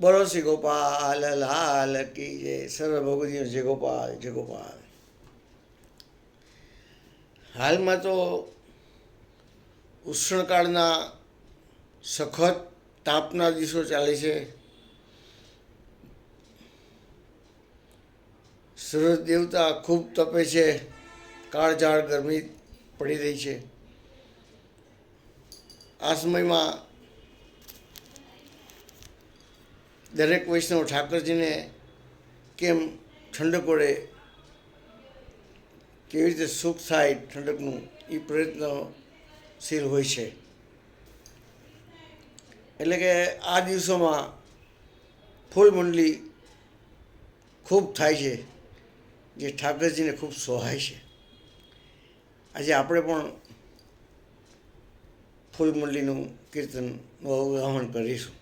બોલો શ્રી ગોપાલ લાલ કી જય સર્વ ભગવતીઓ જય ગોપાલ જય ગોપાલ. હાલમાં તો ઉષ્ણકાળના સખત તાપના દિવસો ચાલે છે. સૂરજ દેવતા ખૂબ તપે છે. કાળઝાળ ગરમી પડી રહી છે. આ સમયમાં દરેક વૈષ્ણવ ઠાકરજીને કેમ ઠંડક વડે કેવી રીતે સુખ થાય ઠંડકનું એ પ્રયત્નશીલ હોય છે. એટલે કે આ દિવસોમાં ફૂલ મંડળી ખૂબ થાય છે, જે ઠાકરજીને ખૂબ સોહાય છે. આજે આપણે પણ ફૂલ મંડળીનું કીર્તનનું અવગાહન કરીશું.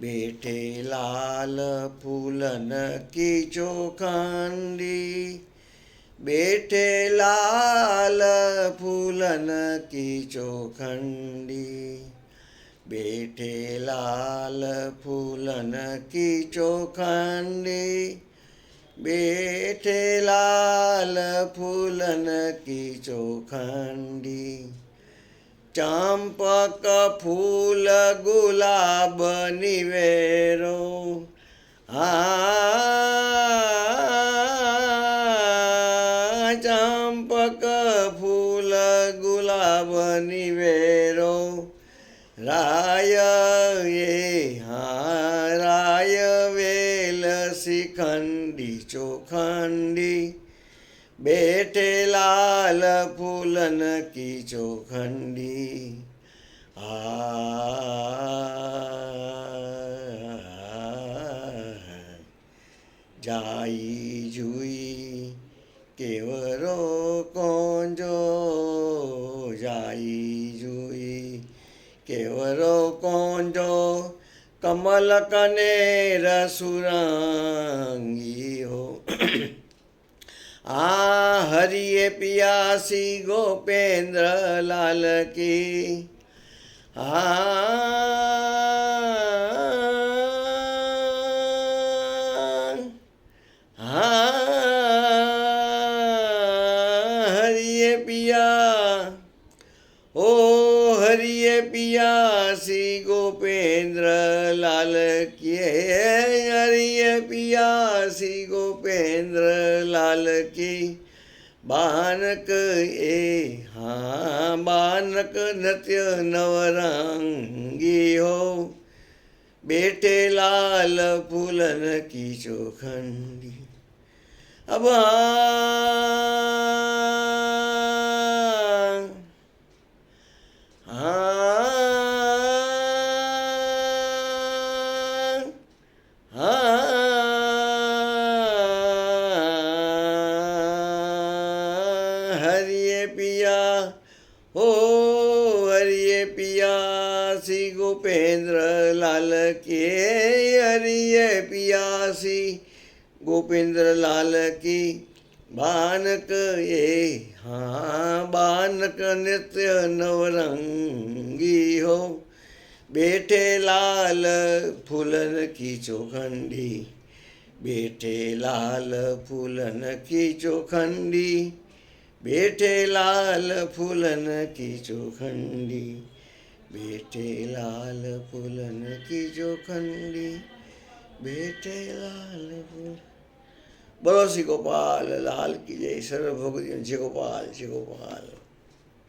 बेटे लाल फूलन की चौखंडी। बेटे लाल फूलन की चौखंडी। બેઠે લાલ ફૂલન કી ચોખંડી. બેઠે લાલ ફૂલન કી ચોખંડી. ચંપક ફૂલ ગુલાબ નિવેરો આ ચંપક ફૂલ ગુલાબ નિવેરો રાય એ હા રાય વેલ શિખંડી ચોખંડી બેઠે લાલ ફૂલન કી ચોખંડી આ જાઈ જુઈ કેવરો કોંજો જાઈ જુઈ केवरो कोंजो कमल कने रसुरंगी हो। आ हरिये पियासी गोपेंद्र लाल की। आ नरेंद्र लाल किए हरिय पियासी गोपेंद्र लाल की बानक ए हाँ बानक नृत्य नवरंगी हो। बेटे लाल फूलन की चोखंडी। अब हाँ पिया, हो हरिये पिया, श्री गोपेंद्र लाल के हरिये पिया, श्री गोपेंद्र लाल की बानक ये हाँ बानक नृत्य नवरंगी हो। बेटे लाल फूलन की चौखंडी, बेटे लाल फूलन की चौखंडी बेटे लाल फूलन की चोखंडी बेटे लाल फूलन की चोखंडी बेटे लाल फूल। बोलो श्री गोपाल, लाल की जय, सर्वभोग जय गोपाल जय गोपाल।